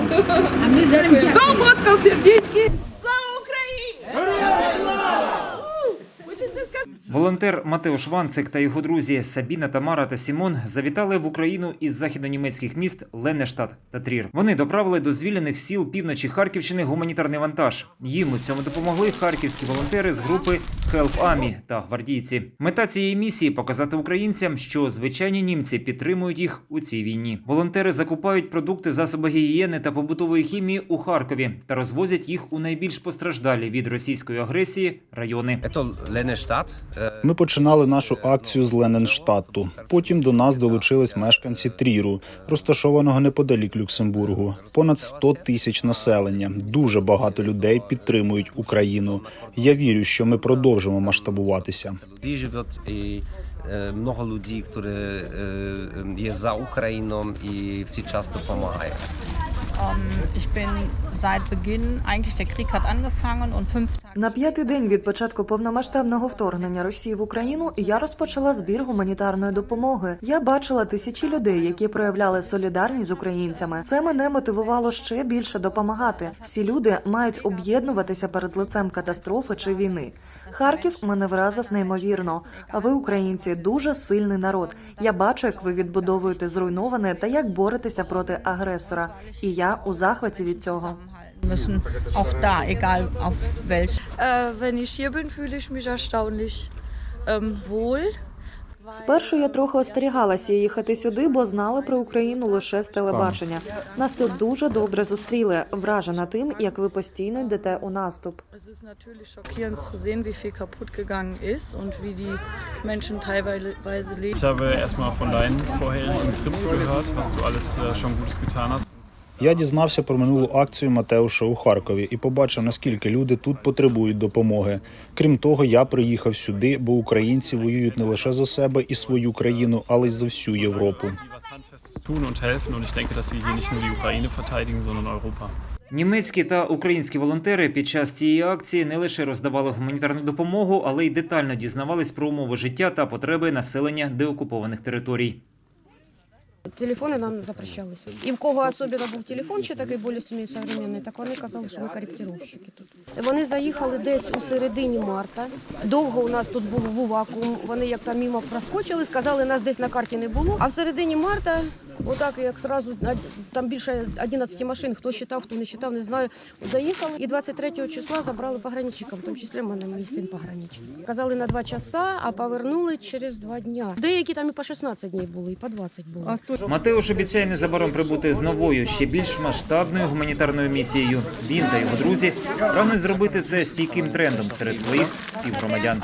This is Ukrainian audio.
вам. Хто фоткав сердечки? Волонтер Матеуш Ванцик та його друзі Сабіна, Тамара та Сімон завітали в Україну із західнонімецьких міст Ленештадт та Трір. Вони доправили до звільнених сіл півночі Харківщини гуманітарний вантаж. Їм у цьому допомогли харківські волонтери з групи Help Army та гвардійці. Мета цієї місії показати українцям, що звичайні німці підтримують їх у цій війні. Волонтери закупають продукти, засоби гігієни та побутової хімії у Харкові та розвозять їх у найбільш постраждалі від російської агресії райони. Е, Ми починали нашу акцію з Лененштадту. Потім до нас долучились мешканці Тріру, розташованого неподалік Люксембургу. Понад 100 тисяч населення. Дуже багато людей підтримують Україну. Я вірю, що ми продовжимо масштабуватися. I e, mnoho ludzi, które e, jest za Ukrainą i всі часто допомагає. Ähm, На п'ятий день від початку повномасштабного вторгнення Росії в Україну я розпочала збір гуманітарної допомоги. Я бачила тисячі людей, які проявляли солідарність з українцями. Це мене мотивувало ще більше допомагати. Всі люди мають об'єднуватися перед лицем катастрофи чи війни. Харків мене вразив неймовірно. А ви, українці, дуже сильний народ. Я бачу, як ви відбудовуєте зруйноване та як боретеся проти агресора. І я Äh, ähm. Спершу я трохи остерігалася їхати сюди, бо знала про Україну лише з телебачення. Нас тут дуже добре зустріли, вражена тим, як ви постійно йдете у наступ. Äh. Я дізнався про минулу акцію Матеуша у Харкові і побачив, наскільки люди тут потребують допомоги. Крім того, я приїхав сюди, бо українці воюють не лише за себе і свою країну, але й за всю Європу. Німецькі та українські волонтери під час цієї акції не лише роздавали гуманітарну допомогу, але й детально дізнавались про умови життя та потреби населення деокупованих територій. Телефони нам запрещалися. І в кого особливо був телефон ще такий більш современний, так вони казали, що ми коректировщики тут. Вони заїхали десь у середині марта. Довго у нас тут було в вакуум. Вони як там мимо проскочили, сказали, нас десь на карті не було. А в середині марта, отак як зразу, там більше 11 машин, хто считав, хто не считав, не знаю. Заїхали і 23 числа забрали пограничника, в тому числі в мене мій син пограничник. Казали на 2 часа, а повернули через 2 дня. Деякі там і по 16 днів були, і по 20 були. Матеуш обіцяє незабаром прибути з новою, ще більш масштабною гуманітарною місією. Він та його друзі прагнуть зробити це стійким трендом серед своїх співгромадян.